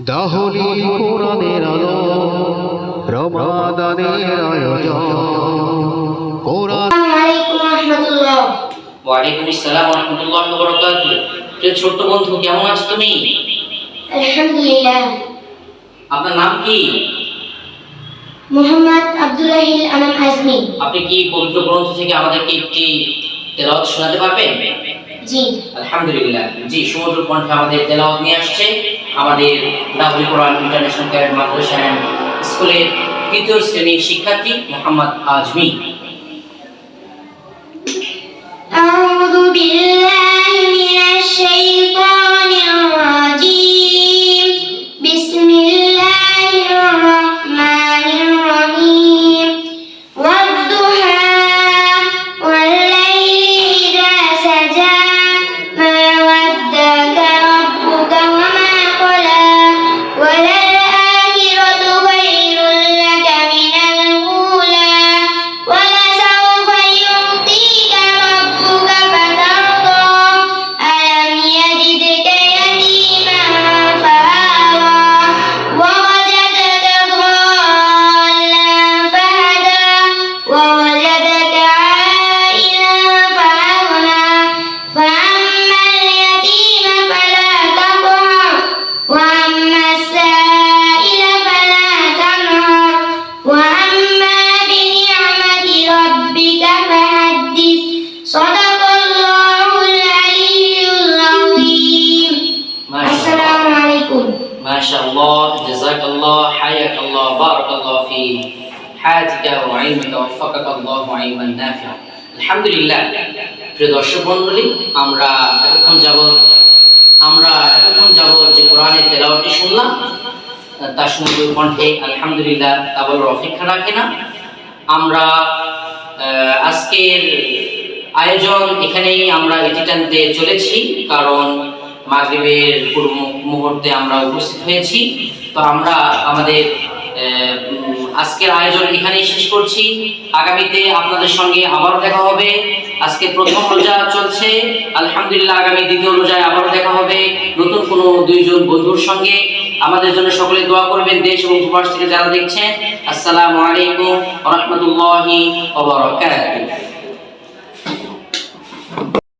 দাহলি কোরআনের আলো রমাদানের আয়োজন। কোরআন ওয়ালাইকুম আসসালাম ওয়া রাহমাতুল্লাহি ওয়া বারাকাতুহু। প্রিয় ছোট্ট বন্ধু কেমন আছো তুমি? আলহামদুলিল্লাহ। আপনার নাম কি? মোহাম্মদ আব্দুল্লাহিল আনাম আজমি। আপনি কি পবিত্র গ্রন্থ থেকে আমাদেরকে একটি তেলাওয়াত শোনাতে পারবেন? জি আলহামদুলিল্লাহ জি সমুদ্র কণ্ঠে আমাদের তেলাওয়াত নিয়ে আসছে আমাদের Darul Quran international cadet madrasa and স্কুলের তৃতীয় শ্রেণীর শিক্ষার্থী মোহাম্মদ আজমি أعوذ بالله মাশাআল্লাহ, জাযাকাল্লাহ, হায়াকাল্লাহ, বারাকাল্লাহ ফি হায়াতিকা ওয়া ইলমিকা, ওয়াফাকাকাল্লাহ ইলমান নাফিআ আলহামদুলিল্লাহ, প্রিয় দর্শক মণ্ডলী, আমরা এতক্ষণ যাব আমরা এতক্ষণ যাবত যে কোরআনের তেলাওয়াতটি শুনলাম তার সুন্দর কণ্ঠে আলহামদুলিল্লাহ, তা বলার অপেক্ষা রাখে না। আমরা আজকের আয়োজন এখানেই আমরা এটি টানতে চলেছি, কারণ মাগরিবের পূর্ব মুহূর্তে আমরা উপস্থিত হয়েছি। তো আমরা আমাদের আজকের আয়োজন এখানেই শেষ করছি। আগামীতে আপনাদের সঙ্গে আবার দেখা হবে। আজকে প্রথম রোজা চলছে। আলহামদুলিল্লাহ, আগামী দ্বিতীয় রোজায় আবার দেখা হবে। নতুন কোনো দুইজন বন্ধুর সঙ্গে। আমাদের জন্য সকলে দোয়া করবেন দেশ এবং প্রবাস থেকে যারা দেখছেন। আসসালামু আলাইকুম রাহমাতুল্লাহি